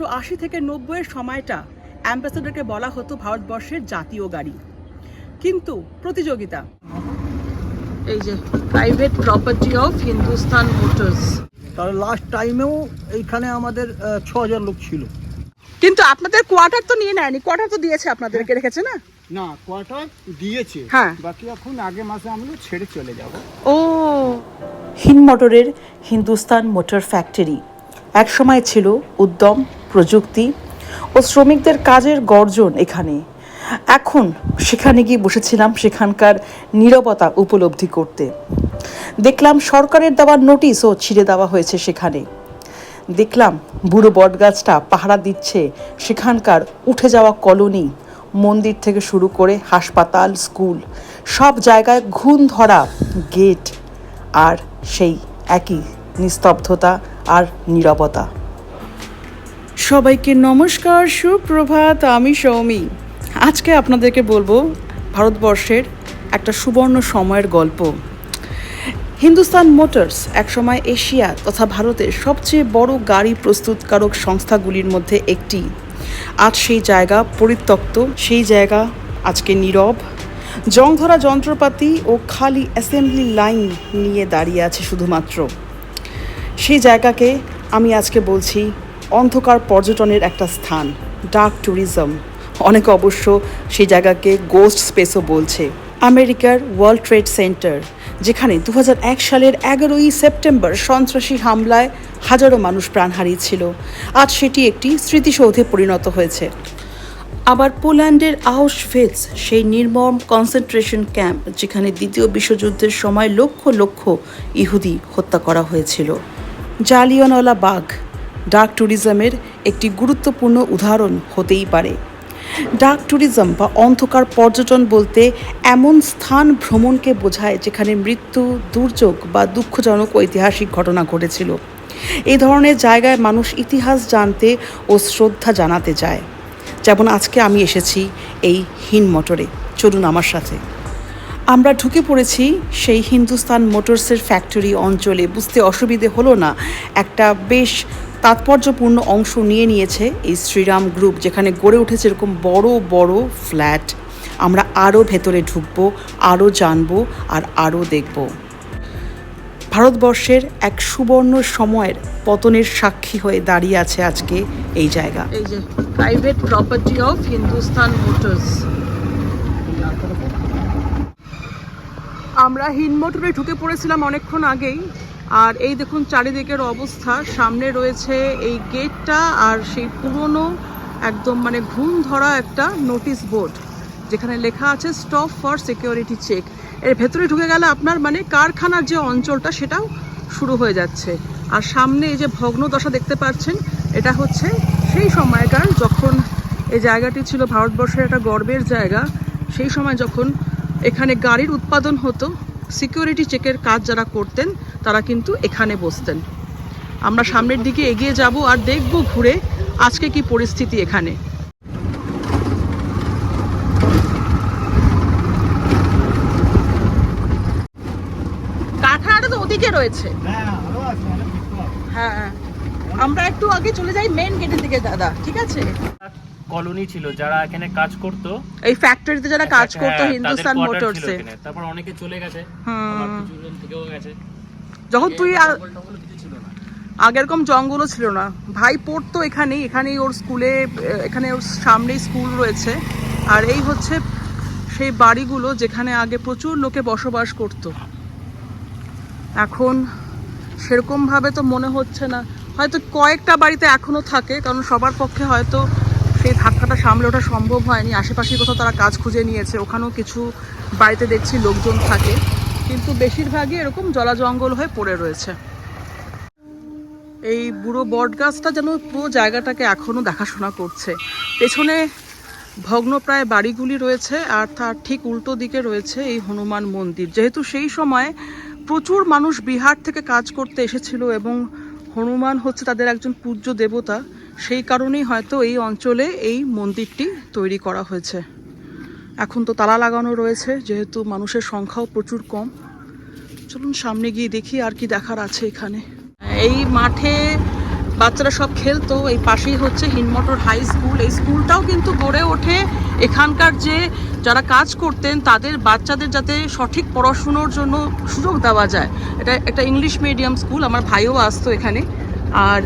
উনিশশো আশি থেকে নব্বইয়ের সময়টা অ্যাম্বাসেডরকে বলা হতো ভারতবর্ষের জাতীয় গাড়ি। কিন্তু প্রতিযোগিতা। এই যে private property of Hindustan Motors তার লাস্ট টাইমেও এইখানে আমাদের ছ হাজার লোক ছিল। কিন্তু আপনাদের কোয়ার্টার তো নিয়ে নেয়নি কোয়ার্টার তো দিয়েছে আপনাদেরকে রেখেছে না? না কোয়ার্টার দিয়েছে। হ্যাঁ। বাকি এখন আগে মাসে আমরা ছেড়ে চলে যাব। ও। হিন মোটরের হিন্দুস্তান মোটর ফ্যাক্টরি একসময় ছিল উদ্যম প্রযুক্তি ও শ্রমিকদের কাজের গর্জন এখানে। এখন সেখানে গিয়ে বসেছিলাম সেখানকার নীরবতা উপলব্ধি করতে। দেখলাম সরকারের দেওয়া নোটিশও ছিঁড়ে দেওয়া হয়েছে সেখানে। দেখলাম বুড়ো বটগাছটা পাহারা দিচ্ছে, সেখানকার উঠে যাওয়া কলোনি, মন্দির থেকে শুরু করে হাসপাতাল, স্কুল, সব জায়গায় ঘুণ ধরা গেট, আর সেই একই নিস্তব্ধতা আর নীরবতা। সবাইকে নমস্কার, সুপ্রভাত, আমি সৌমি। আজকে আপনাদেরকে বলব ভারতবর্ষের একটা সুবর্ণ সময়ের গল্প। হিন্দুস্তান মোটরস একসময় এশিয়া তথা ভারতের সবচেয়ে বড় গাড়ি প্রস্তুতকারক সংস্থাগুলির মধ্যে একটি। আজ সেই জায়গা পরিত্যক্ত, সেই জায়গা আজকে নীরব। জংধরা যন্ত্রপাতি ও খালি অ্যাসেম্বলি লাইন নিয়ে দাঁড়িয়ে আছে শুধুমাত্র। সেই জায়গাকে আমি আজকে বলছি অন্ধকার পর্যটনের একটা স্থান ডার্ক ট্যুরিজম অনেকে অবশ্য সেই জায়গাকে গোস্ট স্পেসও বলছে। আমেরিকার ওয়ার্ল্ড ট্রেড সেন্টার যেখানে দু হাজার এক সালের এগারোই সেপ্টেম্বর সন্ত্রাসী হামলায় হাজারো মানুষ প্রাণ হারিয়েছিল। আজ সেটি একটি স্মৃতিসৌধে পরিণত হয়েছে। আবার পোল্যান্ডের আউশভিটস সেই নির্মম কনসেন্ট্রেশন ক্যাম্প যেখানে দ্বিতীয় বিশ্বযুদ্ধের সময় লক্ষ লক্ষ ইহুদি হত্যা করা হয়েছিল। জালিয়ানওয়ালা বাগ ডার্ক ট্যুরিজমের একটি গুরুত্বপূর্ণ উদাহরণ হতেই পারে। ডার্ক ট্যুরিজম বা অন্ধকার পর্যটন বলতে এমন স্থান ভ্রমণকে বোঝায় যেখানে মৃত্যু, দুর্যোগ বা দুঃখজনক ঐতিহাসিক ঘটনা ঘটেছিল। এই ধরনের জায়গায় মানুষ ইতিহাস জানতে ও শ্রদ্ধা জানাতে যায়। যেমন আজকে আমি এসেছি এই হিন মোটরে। চলুন আমার সাথে। আমরা ঢুকে পড়েছি সেই হিন্দুস্তান মোটরসের ফ্যাক্টরি অঞ্চলে। বুঝতে অসুবিধে হলো না। একটা বেশ তাৎপর্যপূর্ণ অংশ নিয়ে নিয়েছে এই শ্রীরাম গ্রুপ, যেখানে গড়ে উঠেছে এরকম বড় বড় ফ্ল্যাট। আমরা আরও ভেতরে ঢুকবো, আরও জানব আর আরও দেখব। ভারতবর্ষের এক সুবর্ণ সময়ের পতনের সাক্ষী হয়ে দাঁড়িয়ে আছে আজকে এই জায়গা। এই যে private property of Hindustan Motors আমরা হিন মোটরে ঢুকে পড়েছিলাম অনেকক্ষণ আগেই। আর এই দেখুন চারিদিকের অবস্থা। সামনে রয়েছে এই গেটটা আর সেই পুরনো একদম মানে ঘুম ধরা একটা নোটিশ বোর্ড যেখানে লেখা আছে স্টপ ফর সিকিউরিটি চেক এর ভেতরে ঢুকে গেলে আপনার মানে কারখানার যে অঞ্চলটা, সেটাও শুরু হয়ে যাচ্ছে। আর সামনে এই যে ভগ্ন দশা দেখতে পাচ্ছেন, এটা হচ্ছে সেই সময়কার যখন এই জায়গাটি ছিল ভারতবর্ষের একটা গর্বের জায়গা। সেই সময় যখন এখানে গাড়ির উৎপাদন হতো সিকিউরিটি চেকের কাজ যারা করতেন তারা কিন্তু এখানে বসতেন। আমরা সামনের দিকে এগিয়ে যাব আর দেখব ঘুরে আজকে কি পরিস্থিতি এখানে। কারখানাটা তো ওদিকে রয়েছে। হ্যাঁ আমরা একটু আগে চলে যাই মেন গেটের দিকে দাদা ঠিক আছে? কলোনি ছিল যারা এখানে কাজ করতো। এই ফ্যাক্টরিতে যারা কাজ হ্যাঁ, করতো হিন্দুস্তান মোটরসে তারপর অনেকে চলে গেছে হুম। কিছুজন থেকেও গেছে। যখন তুই আগে এরকম জঙ্গলও ছিল না। ভাই পড়তো এখানেই এখানেই ওর স্কুলে এখানে ওর সামনেই স্কুল রয়েছে। আর এই হচ্ছে সেই বাড়িগুলো যেখানে আগে প্রচুর লোকে বসবাস করত। এখন সেরকমভাবে তো মনে হচ্ছে না। হয়তো কয়েকটা বাড়িতে এখনও থাকে কারণ সবার পক্ষে হয়তো সেই ধাক্কাটা সামলে ওঠা সম্ভব হয়নি। আশেপাশে কোথাও তারা কাজ খুঁজে নিয়েছে ওখানেও কিছু বাড়িতে দেখছি লোকজন থাকে। কিন্তু বেশিরভাগই এরকম জলা জঙ্গল হয়ে পড়ে রয়েছে। এই বুড়ো বট গাছটা যেন পুরো জায়গাটাকে এখনও দেখাশোনা করছে। পেছনে ভগ্নপ্রায় বাড়িগুলি রয়েছে আর তার ঠিক উল্টো দিকে রয়েছে এই হনুমান মন্দির। যেহেতু সেই সময় প্রচুর মানুষ বিহার থেকে কাজ করতে এসেছিল এবং হনুমান হচ্ছে তাদের একজন পূজ্য দেবতা, সেই কারণেই হয়তো এই অঞ্চলে এই মন্দিরটি তৈরি করা হয়েছে। এখন তো তালা লাগানো রয়েছে, যেহেতু মানুষের সংখ্যাও প্রচুর কম। চলুন সামনে গিয়ে দেখি আর কি দেখার আছে এখানে। এই মাঠে বাচ্চারা সব খেলতো, এই পাশেই হচ্ছে হিনমটর হাই স্কুল। এই স্কুলটাও কিন্তু গড়ে ওঠে। এখানকার যে যারা কাজ করতেন, তাদের বাচ্চাদের যাতে সঠিক পড়াশুনোর জন্য সুযোগ দেওয়া যায়। এটা একটা ইংলিশ মিডিয়াম স্কুল, আমার ভাইও আসতো এখানে। আর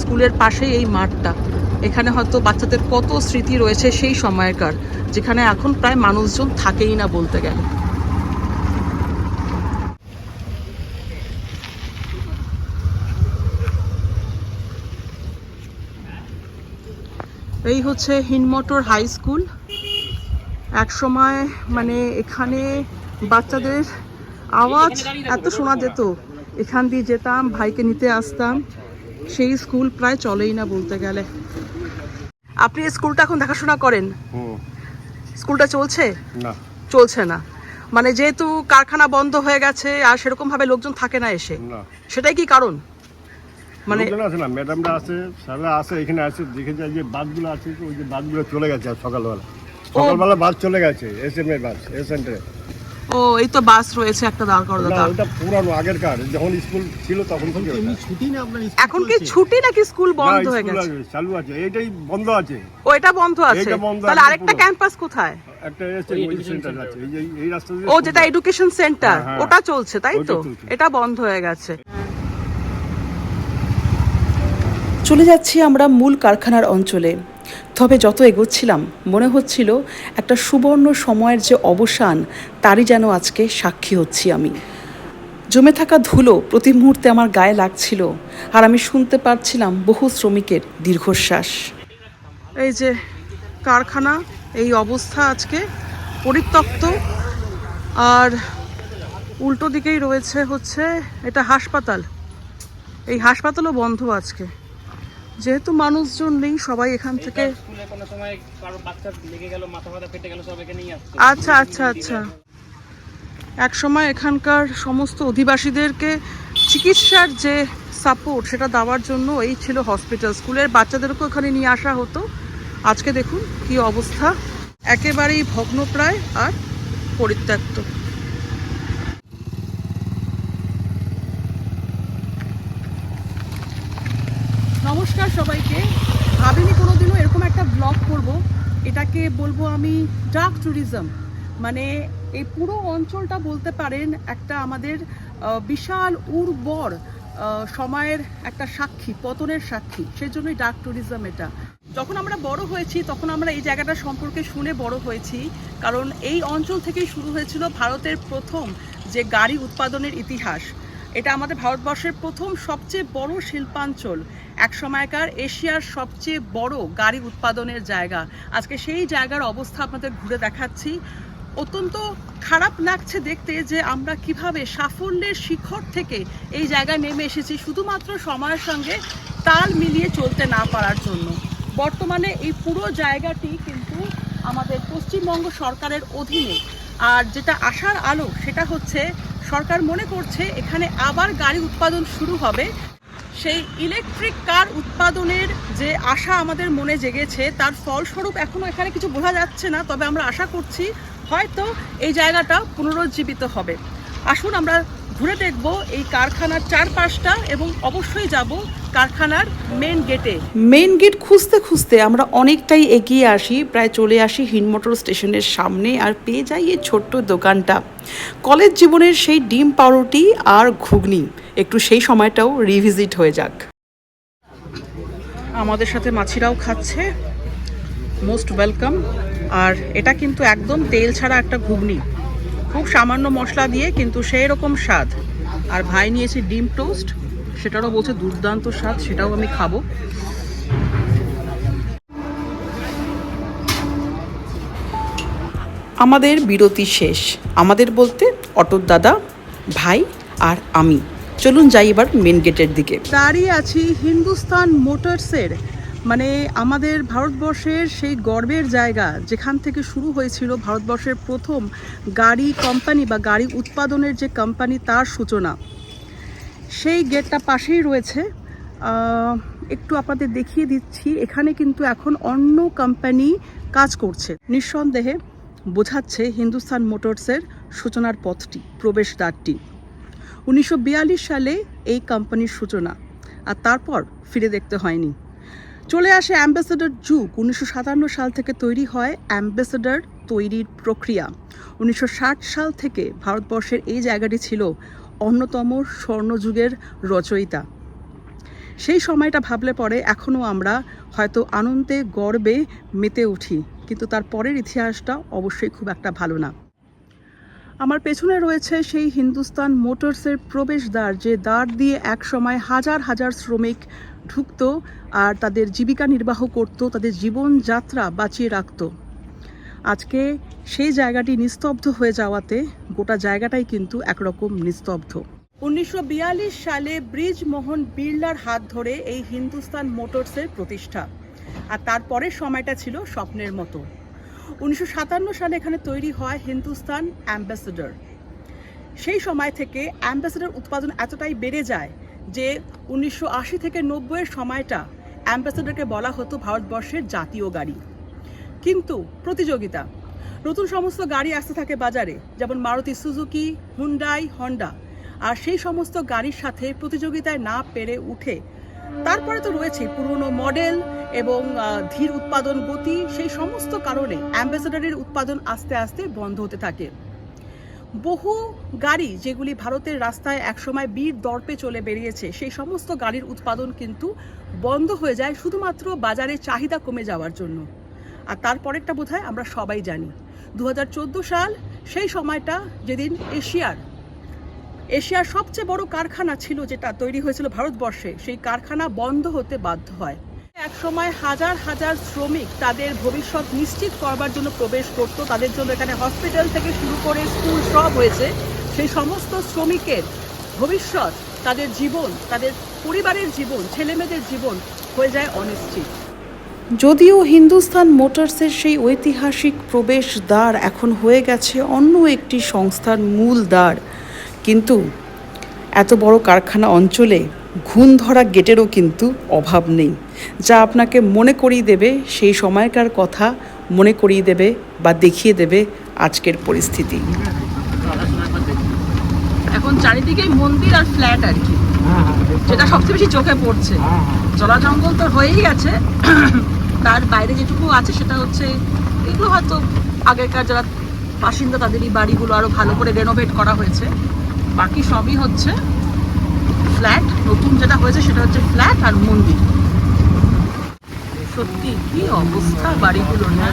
স্কুলের পাশেই এই মাঠটা। এখানে হয়তো বাচ্চাদের কত স্মৃতি রয়েছে সেই সময়কার, যেখানে এখন প্রায় মানুষজন থাকেই না বলতে গেলে। এই হচ্ছে হিনমোটর হাই স্কুল। এক সময় মানে এখানে বাচ্চাদের আওয়াজ এত শোনা যেত। এখান দিয়ে যেতাম, ভাইকে নিতে আসতাম। সেই স্কুল প্রায় চলেই না বলতে গেলে। আপনি স্কুলটা এখন দেখাশোনা করেন? স্কুলটা চলছে? না। চলছে না। মানে যেহেতু কারখানা বন্ধ হয়ে গেছে আর সেরকম ভাবে লোকজন থাকে না এসে। সেটাই কি কারণ? মানে আছে না ম্যাডামরা আছে স্যাররা আছে এখানে আছে দেখে যায় যে বাসগুলো আছে ওই যে বাসগুলো চলে গেছে সকালবেলা। সকালবেলা বাস চলে গেছে এস এম এর বাস এস সেন্টারে ও এই তো বাস রয়েছে একটা দাঁড় করা দাদা ওটা পুরানো আগের কার যখন স্কুল ছিল তখন থেকে। ছুটি না আপনার এখন কি ছুটি নাকি স্কুল বন্ধ হয়ে গেছে? চালু আছে এইটাই বন্ধ আছে। ও এটা বন্ধ আছে? তাহলে আরেকটা ক্যাম্পাস কোথায়? একটা সেন্টার আছে এই যে এই রাস্তা দিয়ে ও যেটা এডুকেশন সেন্টার হ্যাঁ, হ্যাঁ। ওটা চলছে তাই তো? এটা বন্ধ হয়ে গেছে। চলে যাচ্ছি আমরা মূল কারখানার অঞ্চলে। তবে যত এগোচ্ছিলাম, মনে হচ্ছিল একটা সুবর্ণ সময়ের যে অবসান, তারই যেন আজকে সাক্ষী হচ্ছি আমি। জমে থাকা ধুলো প্রতি মুহূর্তে আমার গায়ে লাগছিল, আর আমি শুনতে পারছিলাম বহু শ্রমিকের দীর্ঘশ্বাস। এই যে কারখানা, এই অবস্থা আজকে পরিত্যক্ত, আর উল্টো দিকেই রয়েছে হচ্ছে এটা হাসপাতাল। এই হাসপাতালও বন্ধ আজকে। যেহেতু মানুষজন নেই সবাই এখান থেকে স্কুলে কোনো সময় কারও বাচ্চা লেগে গেল মাথা ফাথা ফেটে গেল সব এখানেই আসতো আচ্ছা আচ্ছা আচ্ছা। এক সময় এখানকার সমস্ত অধিবাসীদেরকে চিকিৎসার যে সাপোর্ট সেটা দেওয়ার জন্য এই ছিল হসপিটাল স্কুলের বাচ্চাদেরকেও এখানে নিয়ে আসা হতো। আজকে দেখুন কি অবস্থা। একেবারেই ভগ্নপ্রায় আর পরিত্যক্ত। নমস্কার সবাইকে। ভাবিনি কোনোদিনও এরকম একটা ব্লগ করব। এটাকে বলব আমি ডার্ক ট্যুরিজম মানে এই পুরো অঞ্চলটা বলতে পারেন একটা আমাদের বিশাল উর্বর সময়ের একটা সাক্ষী, পতনের সাক্ষী। সেই জন্যই ডার্ক ট্যুরিজম এটা। যখন আমরা বড় হয়েছি, তখন আমরা এই জায়গাটা সম্পর্কে শুনে বড় হয়েছি। কারণ এই অঞ্চল থেকেই শুরু হয়েছিল ভারতের প্রথম যে গাড়ি উৎপাদনের ইতিহাস। এটা আমাদের ভারতবর্ষের প্রথম সবচেয়ে বড় শিল্পাঞ্চল। এক সময়কার এশিয়ার সবচেয়ে বড় গাড়ি উৎপাদনের জায়গা। আজকে সেই জায়গার অবস্থা আপনাদের ঘুরে দেখাচ্ছি। অত্যন্ত খারাপ লাগছে দেখতে যে আমরা কীভাবে সাফল্যের শিখর থেকে এই জায়গায় নেমে এসেছি, শুধুমাত্র সময়ের সঙ্গে তাল মিলিয়ে চলতে না পারার জন্য। বর্তমানে এই পুরো জায়গাটি কিন্তু আমাদের পশ্চিমবঙ্গ সরকারের অধীনে। আর যেটা আসার আলো, সেটা হচ্ছে সরকার মনে করছে এখানে আবার গাড়ি উৎপাদন শুরু হবে। সেই ইলেকট্রিক কার উৎপাদনের যে আশা আমাদের মনে জেগেছে, তার ফলস্বরূপ এখনও এখানে কিছু বোঝা যাচ্ছে না, তবে আমরা আশা করছি হয়তো এই জায়গাটা পুনরুজ্জীবিত হবে। আসুন আমরা ঘুরে দেখব এই কারখানার চারপাশটা এবং অবশ্যই যাব কারখানার মেন গেটে মেন গেট খুঁজতে খুঁজতে আমরা অনেকটাই এগিয়ে আসি প্রায় চলে আসি হিনমোটর স্টেশনের সামনে আর পেয়ে যাই এই ছোট্ট দোকানটা। কলেজ জীবনের সেই ডিম পাউরুটি আর ঘুগনি একটু সেই সময়টাও রিভিজিট হয়ে যাক। আমাদের সাথে মাছিরাও খাচ্ছে মোস্ট ওয়েলকাম আর এটা কিন্তু একদম তেল ছাড়া একটা ঘুগনি। খুব সামান্য মশলা দিয়ে কিন্তু সেই রকম স্বাদ। আর ভাই নিয়েছি ডিম টোস্ট, সেটারও বলছে দুর্দান্ত স্বাদ, সেটাও আমি খাব। আমাদের বিরতি শেষ। আমাদের বলতে অটোর দাদা, ভাই আর আমি। চলুন যাই এবার মেন গেটের দিকে। দাঁড়িয়ে আছি হিন্দুস্তান মোটরসের মানে আমাদের ভারতবর্ষের সেই গর্বের জায়গা যেখান থেকে শুরু হয়েছিল ভারতবর্ষের প্রথম গাড়ি কোম্পানি বা গাড়ি উৎপাদনের যে কোম্পানি তার সূচনা। সেই গেটটা পাশেই রয়েছে। একটু আপনাদের দেখিয়ে দিচ্ছি, এখানে কিন্তু এখন অন্য কোম্পানি কাজ করছে। নিঃসন্দেহে বোঝাচ্ছে হিন্দুস্তান মোটরসের সূচনার পথটি, প্রবেশদ্বারটি। উনিশশো বিয়াল্লিশ সালে এই কোম্পানির সূচনা, আর তারপর ফিরে দেখতে হয়নি। চলে আসে অ্যাম্বাসেডর যুগ উনিশশো সাতান্ন সাল থেকে তৈরি হয় অ্যাম্বাসেডর তৈরির প্রক্রিয়া। উনিশশো ষাট সাল থেকে ভারতবর্ষের এই জায়গাটি ছিল অন্যতম স্বর্ণযুগের রচয়িতা। সেই সময়টা ভাবলে পরে এখনও আমরা হয়তো আনন্দে, গর্বে মেতে উঠি, কিন্তু তার পরের ইতিহাসটা অবশ্যই খুব একটা ভালো না। আমার পেছনে রয়েছে সেই হিন্দুস্তান মোটরসের প্রবেশদ্বার, যে দ্বার দিয়ে এক সময় হাজার হাজার শ্রমিক ঢুকতো আর তাদের জীবিকা নির্বাহ করত, তাদের জীবনযাত্রা বাঁচিয়ে রাখত। আজকে সেই জায়গাটি নিস্তব্ধ হয়ে যাওয়াতে গোটা জায়গাটাই কিন্তু একরকম নিস্তব্ধ। উনিশশো বিয়াল্লিশ সালে ব্রিজ মোহন বিড়লার হাত ধরে এই হিন্দুস্তান মোটরসের প্রতিষ্ঠা। আর তারপরের সময়টা ছিল স্বপ্নের মতো। উনিশশো সাতান্ন সালে এখানে তৈরি হয় হিন্দুস্তান অ্যাম্বাসেডর। সেই সময় থেকে অ্যাম্বাসেডর উৎপাদন এতটাই বেড়ে যায় যে উনিশশো আশি থেকে নব্বইয়ের সময়টা অ্যাম্বাসেডরকে বলা হতো ভারতবর্ষের জাতীয় গাড়ি। কিন্তু প্রতিযোগিতা, নতুন সমস্ত গাড়ি আসতে থাকে বাজারে, যেমন মারুতি সুজুকি, হুন্ডাই, হন্ডা। আর সেই সমস্ত গাড়ির সাথে প্রতিযোগিতায় না পেরে উঠে, তারপরে তো রয়েছে পুরনো মডেল এবং ধীর উৎপাদন গতি। সেই সমস্ত কারণে অ্যাম্বাসেডারের উৎপাদন আস্তে আস্তে বন্ধ হতে থাকে। বহু গাড়ি যেগুলি ভারতের রাস্তায় একসময় বীর দর্পে চলে বেরিয়েছে, সেই সমস্ত গাড়ির উৎপাদন কিন্তু বন্ধ হয়ে যায় শুধুমাত্র বাজারে চাহিদা কমে যাওয়ার জন্য। আর তারপরেরটা বোধহয় আমরা সবাই জানি। দু হাজার চোদ্দ সাল, সেই সময়টা যেদিন এশিয়ার এশিয়ার সবচেয়ে বড় কারখানা ছিল যেটা তৈরি হয়েছিল ভারতবর্ষে, সেই কারখানা বন্ধ হতে বাধ্য হয়। এক সময় হাজার হাজার শ্রমিক তাদের ভবিষ্যৎ নিশ্চিত করবার জন্য প্রবেশ করত। তাদের জন্য এখানে হসপিটাল থেকে শুরু করে স্কুল সব হয়েছে। সেই সমস্ত শ্রমিকের ভবিষ্যৎ, তাদের জীবন, তাদের পরিবারের জীবন, ছেলেমেয়েদের জীবন হয়ে যায় অনিশ্চিত। যদিও হিন্দুস্তান মোটরসের সেই ঐতিহাসিক প্রবেশদ্বার এখন হয়ে গেছে অন্য একটি সংস্থার মূল দ্বার। কিন্তু এত বড় কারখানা অঞ্চলে ঘুণ ধরা গেটেরও কিন্তু অভাব নেই। যা আপনাকে মনে করিয়ে দেবে সেই সময়কার কথা মনে করিয়ে দেবে বা দেখিয়ে দেবে আজকের পরিস্থিতি। এখন চারিদিকে মন্দির আর ফ্ল্যাট আর কি। যেটা সবচেয়ে বেশি চোখে পড়ছে। জলা জঙ্গল তো হয়েই গেছে। তার বাইরে যেটুকু আছে সেটা হচ্ছে এগুলো হয়তো আগেকার যারা বাসিন্দা তাদেরই বাড়িগুলো আরও ভালো করে রেনোভেট করা হয়েছে। বাকি সবই হচ্ছে ফ্ল্যাট নতুন যেটা হয়েছে সেটা হচ্ছে ফ্ল্যাট আর মন্দির। সত্যি কি অবস্থা বাড়িগুলোর না?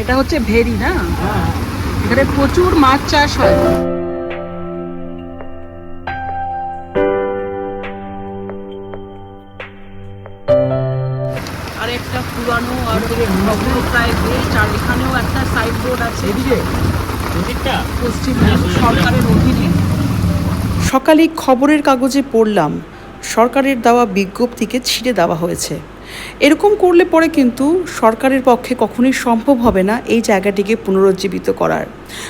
এটা হচ্ছে ভেরি না? এখানে প্রচুর মাছ চাষ হয়। ভগ্ন প্রায় বেশ আর এখানেও একটা সাইড বোর্ড আছে। এদিকে? পশ্চিমবঙ্গ সরকারের অধীনে। সকালে খবরের কাগজে পড়লাম সরকারের দেওয়া বিজ্ঞপ্তিকে ছিঁড়ে দেওয়া হয়েছে। এরকম করলে পরে কিন্তু সরকারের পক্ষে কখনোই সম্ভব হবে না এই জায়গাটিকে পুনরুজ্জীবিত করার।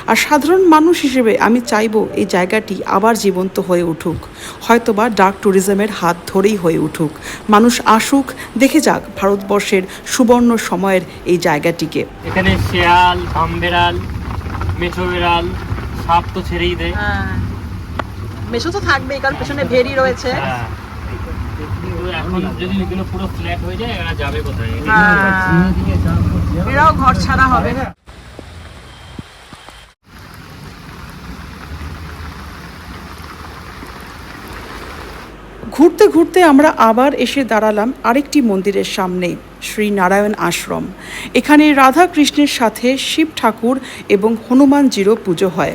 আর সাধারণ মানুষ হিসেবে আমি চাইব এই জায়গাটি আবার জীবন্ত হয়ে উঠুক। হয়তোবা ডার্ক ট্যুরিজমের হাত ধরেই হয়ে উঠুক। মানুষ আসুক দেখে যাক ভারতবর্ষের সুবর্ণ সময়ের এই জায়গাটিকে। এখানে শেয়াল ভামবেড়াল মেঠো বেড়াল সাপ তো ছেড়েই দেয়। হ্যাঁ। মেশো তো থাকবেই কারণ পেছনে ভেরি রয়েছে। হ্যাঁ। এখন যদি এগুলো পুরো ফ্ল্যাট হয়ে যায় এরা যাবে কোথায়। এরাও ঘর ছাড়া হবে। ঘুরতে ঘুরতে আমরা আবার এসে দাঁড়ালাম আরেকটি মন্দিরের সামনে শ্রী নারায়ণ আশ্রম। এখানে রাধা কৃষ্ণের সাথে শিব ঠাকুর এবং হনুমানজিরও পুজো হয়।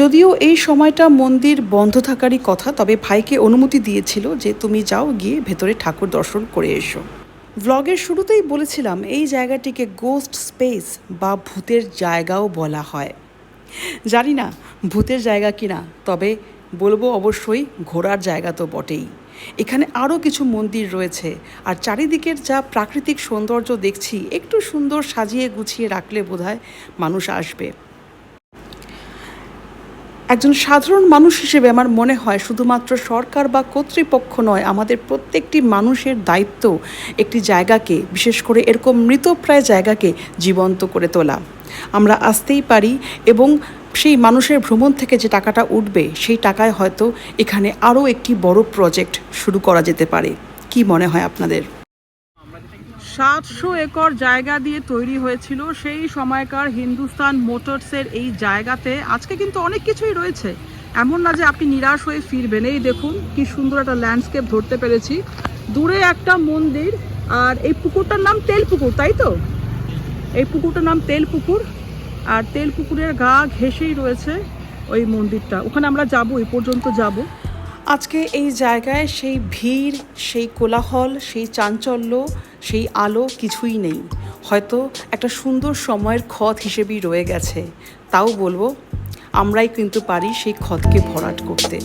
যদিও এই সময়টা মন্দির বন্ধ থাকারই কথা, তবে ভাইকে অনুমতি দিয়েছিল যে তুমি যাও গিয়ে ভেতরে ঠাকুর দর্শন করে এসো। ভ্লগের শুরুতেই বলেছিলাম, এই জায়গাটিকে গোস্ট স্পেস বা ভূতের জায়গাও বলা হয়। জানি না ভূতের জায়গা কিনা, তবে বলব অবশ্যই ঘোরার জায়গা তো বটেই। এখানে আরও কিছু মন্দির রয়েছে, আর চারিদিকের যা প্রাকৃতিক সৌন্দর্য দেখছি, একটু সুন্দর সাজিয়ে গুছিয়ে রাখলে বোধহয় মানুষ আসবে। একজন সাধারণ মানুষ হিসেবে আমার মনে হয় শুধুমাত্র সরকার বা কর্তৃপক্ষ নয়, আমাদের প্রত্যেকটি মানুষের দায়িত্ব একটি জায়গাকে, বিশেষ করে এরকম মৃতপ্রায় জায়গাকে জীবন্ত করে তোলা। আমরা আসতেই পারি এবং সেই মানুষের ভ্রমণ থেকে যে টাকাটা উঠবে, সেই টাকায় হয়তো এখানে আরও একটি বড় প্রজেক্ট শুরু করা যেতে পারে। কি মনে হয় আপনাদের? সাতশো একর জায়গা দিয়ে তৈরি হয়েছিল সেই সময়কার হিন্দুস্তান মোটরসের এই জায়গাতে। আজকে কিন্তু অনেক কিছুই রয়েছে। এমন না যে আপনি নিরাশ হয়ে ফিরবেন। এই দেখুন কি সুন্দর একটা ল্যান্ডস্কেপ ধরতে পেরেছি। দূরে একটা মন্দির, আর এই পুকুরটার নাম তেল পুকুর তাই তো? এই পুকুরটার নাম তেল পুকুর আর তেল পুকুরের গা ঘেঁষেই রয়েছে ওই মন্দিরটা। ওখানে আমরা যাব, এই পর্যন্ত যাব। আজকে এই জায়গায় সেই ভিড়, সেই কোলাহল, সেই চাঞ্চল্য, সেই আলো কিছুই নেই। হয়তো একটা সুন্দর সময়ের ক্ষত হিসেবেই রয়ে গেছে। তাও বলব, আমরাই কিন্তু পারি সেই ক্ষতকে ভরাট করতে।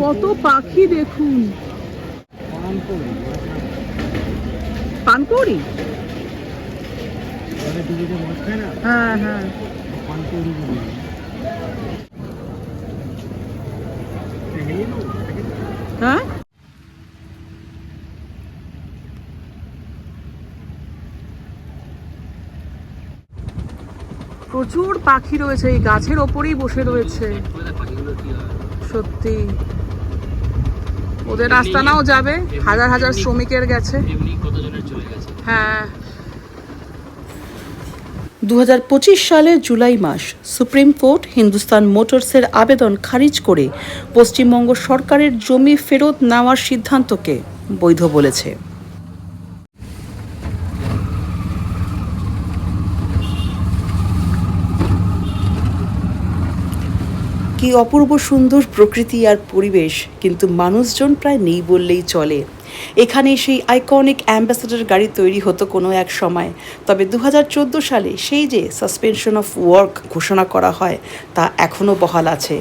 কত পাখি দেখুন। পানকৌড়ি? হ্যাঁ হ্যাঁ। হ্যাঁ? প্রচুর পাখি রয়েছে এই গাছের ওপরেই বসে রয়েছে। সত্যি। ওদের রাস্তা নাও যাবে হাজার হাজার শ্রমিকের গেছে। এমনি কতজনের চলে গেছে? হ্যাঁ। দু সালে জুলাই মাস সুপ্রিম কোর্ট হিন্দুস্তান মোটরসের আবেদন খারিজ করে পশ্চিমবঙ্গ সরকারের জমি ফেরত নেওয়ার সিদ্ধান্তকে বৈধ বলেছে। কি অপূর্ব সুন্দর প্রকৃতি আর পরিবেশ, কিন্তু মানুষজন প্রায় নেই বললেই চলে। এখানে সেই আইকনিক অ্যাম্বাসেডর গাড়ি তৈরি হতো কোনো এক সময়। তবে দুহাজার চোদ্দ সালে সেই যে সাসপেনশন অফ ওয়ার্ক ঘোষণা করা হয়, তা এখনও বহাল আছে।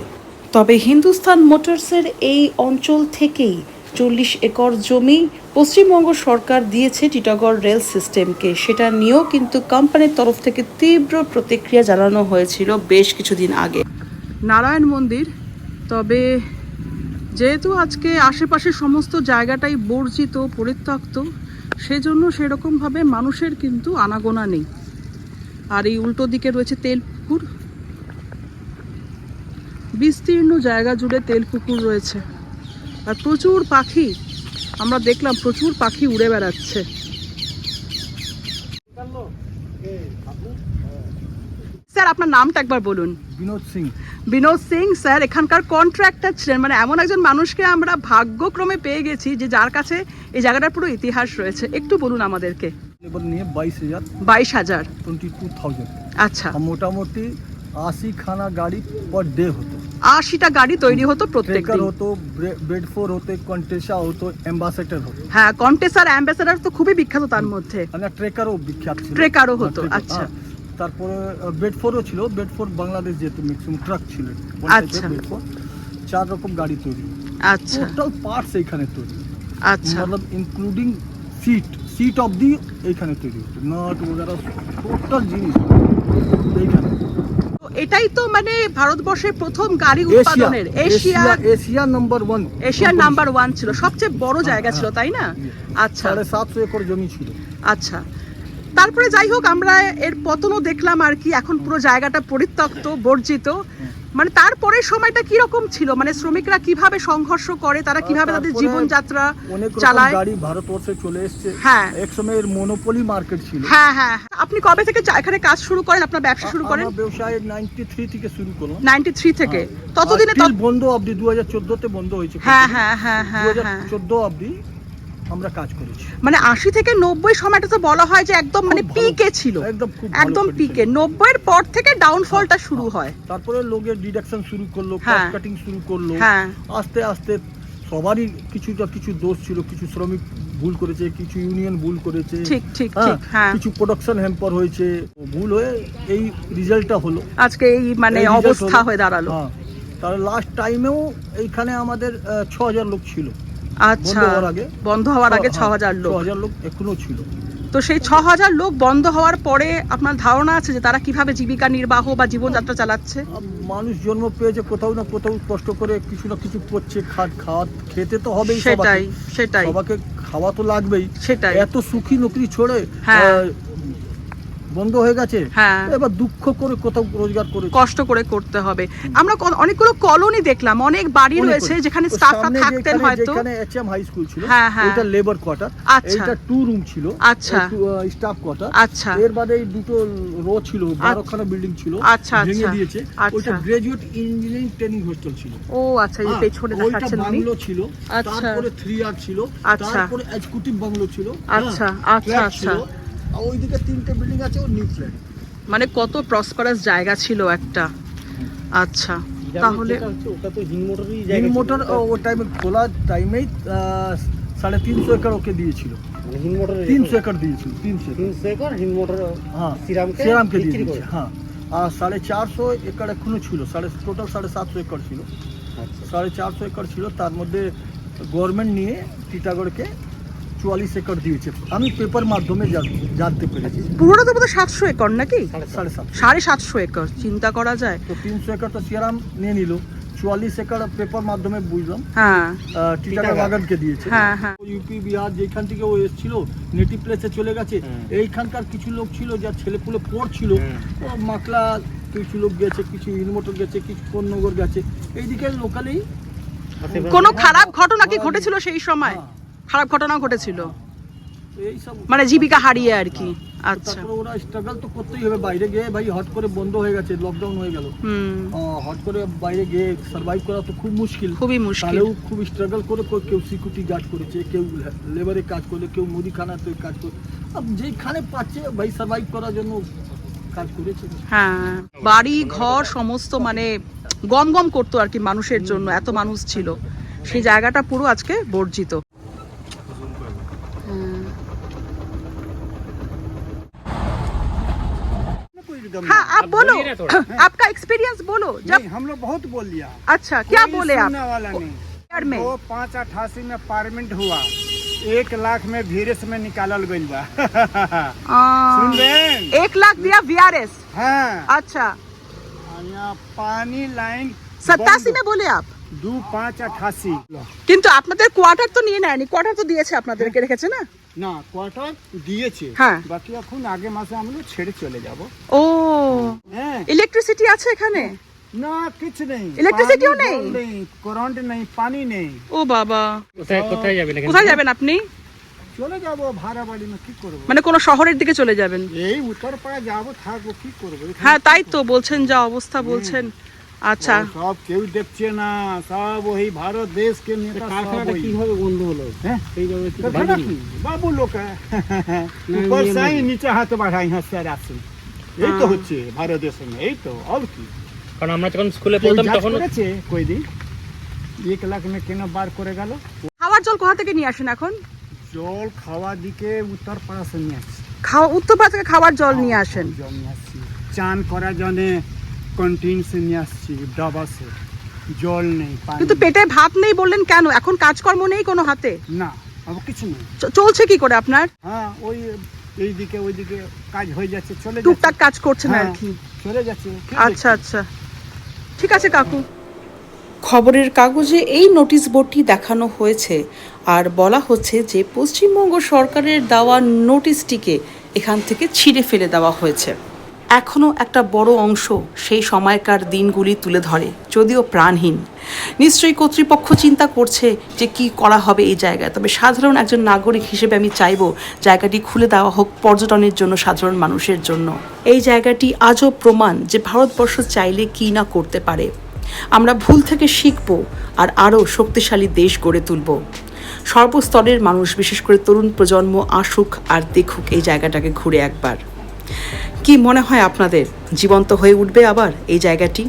তবে হিন্দুস্তান মোটরসের এই অঞ্চল থেকেই চল্লিশ একর জমি পশ্চিমবঙ্গ সরকার দিয়েছে টিটাগড় রেল সিস্টেমকে। সেটা নিয়েও কিন্তু কোম্পানির তরফ থেকে তীব্র প্রতিক্রিয়া জানানো হয়েছিল বেশ কিছুদিন আগে। নারায়ণ মন্দির, তবে যেহেতু আজকে আশেপাশের সমস্ত জায়গাটাই বর্জিত, পরিত্যক্ত, সেজন্য সেরকমভাবে মানুষের কিন্তু আনাগোনা নেই। আর এই উল্টো দিকে রয়েছে তেল পুকুর বিস্তীর্ণ জায়গা জুড়ে তেল পুকুর রয়েছে। আর প্রচুর পাখি, আমরা দেখলাম প্রচুর পাখি উড়ে বেড়াচ্ছে। স্যার আপনার নামটা একবার বলুন। বিনোদ সিং। বিনোদ সিং স্যার এখানকার কন্ট্রাক্টর ছিলেন। মানে এমন একজন মানুষকে আমরা ভাগ্যক্রমে পেয়ে গেছি যে যার কাছে এই জায়গাটার পুরো ইতিহাস রয়েছে। একটু বলুন আমাদেরকে। নিয়ে বাইশ হাজার। বাইশ হাজার। টোয়েন্টি টু থাউজেন্ড আচ্ছা মোটামুটি আশি খানা গাড়ি পার ডে হতো। আশিটা গাড়ি তৈরি হতো প্রত্যেক দিন হতো বেডফোর হতো কন্টেসা হতো অ্যাম্বাসেডর হতো। হ্যাঁ কন্টেসার অ্যাম্বাসেডার তো খুবই বিখ্যাত তার মধ্যে। মানে ট্রেকারও বিখ্যাত ছিল। ট্রেকারও হ্যাঁ, হতো, আচ্ছা। তারপরে বেড ফোরও ছিল। বেড ফোর বাংলাদেশ যেহেতু ম্যাক্সিমাম ট্রাক ছিল। আচ্ছা। চার রকম গাড়ি তৈরি। আচ্ছা। টোটাল পার্টস এইখানে তৈরি। আচ্ছা। মতলব ইনক্লুডিং সিট সিট অবধি এইখানে তৈরি হচ্ছে নট ওগারা টোটাল জিনিস। এইখানে। এটাই তো মানে ভারতবর্ষের প্রথম গাড়ি উৎপাদনের। এশিয়া এশিয়া নাম্বার ওয়ান এশিয়ার নাম্বার ওয়ান ছিল। সবচেয়ে বড় জায়গা ছিল হ্যাঁ, তাই না? হ্যাঁ। আচ্ছা। সাতশো একর জমি ছিল। আচ্ছা। তারপরে যাই হোক আমরা এর পতনও দেখলাম আর কি। এখন পুরো জায়গাটা পরিত্যক্ত বর্জিত। মানে তারপরে সময়টা কি রকম ছিল? মানে শ্রমিকরা কীভাবে সংঘর্ষ করে? তারা কীভাবে তাদের জীবনযাত্রা চালায়? গাড়ি ভারতবর্ষে চলে এসছে। হ্যাঁ। এক সময় এর মনোপলি মার্কেট ছিল। হ্যাঁ হ্যাঁ আপনি কবে থেকে এখানে কাজ শুরু করেন? আপনার ব্যবসা শুরু করেন? আমার ব্যবসায় নাইনটি থ্রি থেকে শুরু করলাম নাইনটি থ্রি থেকে ততদিনে আর till তত- বন্ধ অবধি দু হাজার চোদ্দতে বন্ধ হয়েছে। হ্যাঁ হ্যাঁ হ্যাঁ হ্যাঁ হাজার হ্যাঁ। চোদ্দ অবধি আমরা কাজ করেছি। মানে আশি থেকে নব্বই সময়টা তো বলা হয় যে একদম মানে পিকে ছিল। একদম একদম। পিকে। নব্বইয়ের পর থেকে ডাউনফলটা শুরু হয়। তারপরে লোকের ডিডাকশন শুরু করল হ্যাঁ। কাটিং শুরু করল। হ্যাঁ। আস্তে আস্তে সবারই কিছুটা কিছু দোষ ছিল কিছু শ্রমিক ভুল করেছে কিছু ইউনিয়ন ভুল করেছে। ঠিক, ঠিক, হ্যাঁ, ঠিক, হ্যাঁ। কিছু প্রোডাকশন হ্যাম্পার হয়েছে। ভুল হয়ে এই রেজাল্টটা হলো। আজকে এই মানে অবস্থা হয়ে দাঁড়াল। হ্যাঁ লাস্ট টাইমেও এইখানে আমাদের ছ হাজার লোক ছিল। আচ্ছা বন্ধ হওয়ার আগে ছ হাজার ছ লোক হাজার লোক এখনও ছিল। তো সেই ছ হাজার লোক বন্ধ হওয়ার পরে আপনার ধারণা আছে যে তারা কীভাবে জীবিকা নির্বাহ বা জীবনযাত্রা চালাচ্ছে? মানুষ জন্ম পেয়েছে কোথাও না কোথাও কষ্ট করে কিছু না কিছু করছে খাট খাওয়া খেতে তো হবেই সেটাই সেটাই। সবাইকে খাওয়া তো লাগবেই। সেটাই। এত সুখী নকরি ছড়ে হ্যাঁ। বন্ধ হয়ে গেছে হ্যাঁ এবার দুঃখ করে কোথাও রোজগার করে কষ্ট করে করতে হবে আমরা অনেকগুলো কলোনি দেখলাম অনেক বাড়ি রয়েছে যেখানে স্টাফরা থাকতেন হয়তো যেখানে এইচএম হাই স্কুল ছিল। এটা লেবার কোয়ার্টার আচ্ছা। এটা টু রুম ছিল আচ্ছা। স্টাফ কোয়ার্টার আচ্ছা এর বাদে এই দুটো রো ছিল বারোখানা বিল্ডিং ছিল আচ্ছা, ভেঙে আচ্ছা। দিয়েছে আচ্ছা। ওইটা গ্রাজুয়েট ইঞ্জিনিয়ারিং ট্রেনিং হোস্টেল ছিল ও আচ্ছা এই হ্যাঁ, পেছনে দেখাচ্ছেন উনি বাংলো ছিল আচ্ছা। তারপরে থ্রি আর ছিল আচ্ছা। তারপরে এক্সিকিউটিভ বাংলো ছিল আচ্ছা, হ্যাঁ, আচ্ছা, আচ্ছা। আর ওইদিকে তিনটে বিল্ডিং আছে ও নিউ ফ্ল্যাট মানে কত প্রসপারাস জায়গা ছিল একটা। আচ্ছা তাহলে ওটা তো হিন মোটরই হিল মোটর ও টাইমে খোলা টাইমেই সাড়ে তিনশো একর ওকে দিয়েছিল। হিন মোটর তিনশো একর দিয়েছিল তিনশো তিনশো একর হিন মোটর হ্যাঁ শ্রীরামকে শ্রীরামকে দিয়ে বিক্রি দিয়েছে করে। হ্যাঁ। আর সাড়ে চারশো একর এখনও ছিল সাড়ে টোটাল সাড়ে সাতশো একর ছিল। আচ্ছা। সাড়ে চারশো একর ছিল তার মধ্যে গভর্নমেন্ট নিয়ে টিটাগড়কে চুয়াল্লিশ একর দিয়েছে। আমি পেপার মাধ্যমে জানতে পেরেছি। পুরোটা তো বোধহয় সাতশো একর নাকি? সাড়ে সাত সাড়ে সাতশো। একর চিন্তা করা যায়। তো তিনশো একর তো শ্রীরাম নিয়ে নিল। চুয়াল্লিশ একর পেপার মাধ্যমে বুঝলাম। হ্যাঁ। টিটাগড়। বাগানকে দিয়েছে। হ্যাঁ, হ্যাঁ। ইউপি বিহার যেখান থেকে ও এসেছিল নেটিভ প্লেসে চলে গেছে। এইখানকার কিছু লোক ছিল যা ছেলেপুলে পড়ছিল। মাকলা কিছু লোক গেছে কিছু ইনমোটর গেছে কিছু কোন্নগর গেছে। এইদিকে লোকালেই কোনো খারাপ ঘটনা কি ঘটেছিল সেই সময়? হ্যাঁ। খারাপ ঘটনা ঘটেছিল। মানে জীবিকা হারিয়ে আর কি। আচ্ছা। ওরা স্ট্রাগল তো করতেই হবে। বাইরে গিয়ে ভাই হট করে বন্ধ হয়ে গেছে লকডাউন হয়ে গেল। হুম। হট করে বাইরে গিয়ে সার্ভাইভ করা তো খুব মুশকিল। খুবই মুশকিল। তাহলেও খুব স্ট্রাগল করে কেউ সিকিউরিটি গার্ড করেছে কেউ লেবারে কাজ করে কেউ মুদিখানাতে কাজ করে যেখানে পাচ্ছে ভাই সার্ভাইভ করার জন্য কাজ করেছে। হ্যাঁ বাড়ি ঘর সমস্ত মানে গম গম করতো আর কি মানুষের জন্য এত মানুষ ছিল। সেই জায়গাটা পুরো আজকে বর্জিত। हाँ आप बोलो बोलिए ना थोड़ा। आपका एक्सपीरियंस बोलो जब नहीं हम लोग बहुत बोल लिया अच्छा क्या कोई बोले आप सुनने वाला नहीं यार में वो पाँच अट्ठासी में पार्लियामेंट हुआ एक लाख में वीरेस में निकालल गइल बा आ, सुन रहे एक लाख दिया वीआरएस हाँ अच्छा और यहाँ पानी लाइन সত্তাশি बंद। মে বলে আপ दू पाँच अट्ठासी কিন্তু আপনাদের কোয়ার্টার তো নিয়ে নেয়নি কোয়ার্টার তো দিয়েছে আপনাদেরকে রেখেছে না না কোয়ার্টার দিয়েছে হ্যাঁ। বাকি এখন আগে মাসে আমরা ছেড়ে চলে যাব ও হ্যাঁ হ্যাঁ। ইলেকট্রিসিটি আছে এখানে? না কিছু নেই। ইলেকট্রিসিটিও নেই? নেই পানি নেই। ও বাবা। কোথায় কোথায় যাবেন কোথায় যাবেন আপনি? চলে যাব না কি করব? মানে কোন শহরের দিকে চলে যাবেন? এই উত্তরপাড়া যাব কি করব? হ্যাঁ তাই তো বলছেন যা অবস্থা হ্যাঁ। বলছেন। আচ্ছা। সব কেউ দেখছে না সব ওই ভারত দেশকে নেতা কারখানাটা কীভাবে বন্ধ হলো? হ্যাঁ? এইভাবে বাবু লোক হ্যাঁ, উপর সাই নিচে হাত বাড়াই হাসতে আসুন। এই তো হ্যাঁ। হচ্ছে সঙ্গে এই তো আর কি। কারণ আমরা যখন স্কুলে পড়তাম তখন এক লাখ কেন বার করে গেল? খাওয়ার জল কোথা থেকে নিয়ে আসেন এখন? জল দিকে নিয়ে আসি খাওয়া খাওয়ার জল নিয়ে আসেন? জল নিয়ে আসছি। চান করার জন্য কন্টিনিউসে নিয়ে আসছি ডাবাসে জল নেই কিন্তু পেটে ভাত নেই বললেন কেন? এখন কাজকর্ম নেই কোনো হাতে? না আমার কিছু নেই। চলছে কি করে আপনার? হ্যাঁ ওই এইদিকে ওইদিকে কাজ হয়ে যাচ্ছে চলে টুকটাক কাজ করছেন আর হ্যাঁ, কি। চলে যাচ্ছে আচ্ছা আচ্ছা। ঠিক আছে কাকু। খবরের কাগজে এই নোটিশ বোর্ডটি দেখানো হয়েছে আর বলা হচ্ছে যে পশ্চিমবঙ্গ সরকারের দেওয়া নোটিশটিকে এখান থেকে ছিঁড়ে ফেলে দেওয়া হয়েছে। এখনও একটা বড় অংশ সেই সময়কার দিনগুলি তুলে ধরে, যদিও প্রাণহীন। নিশ্চয়ই কর্তৃপক্ষ চিন্তা করছে যে কি করা হবে এই জায়গায়। তবে সাধারণ একজন নাগরিক হিসেবে আমি চাইব জায়গাটি খুলে দেওয়া হোক পর্যটনের জন্য, সাধারণ মানুষের জন্য। এই জায়গাটি আজও প্রমাণ যে ভারতবর্ষ চাইলে কী না করতে পারে। আমরা ভুল থেকে শিখব আর আরও শক্তিশালী দেশ গড়ে তুলব। সর্বস্তরের মানুষ, বিশেষ করে তরুণ প্রজন্ম, আসুক আর দেখুক এই জায়গাটাকে ঘুরে একবার। কি মনে হয় আপনাদের? জীবন্ত হয়ে উঠবে আবার এই জায়গাটি?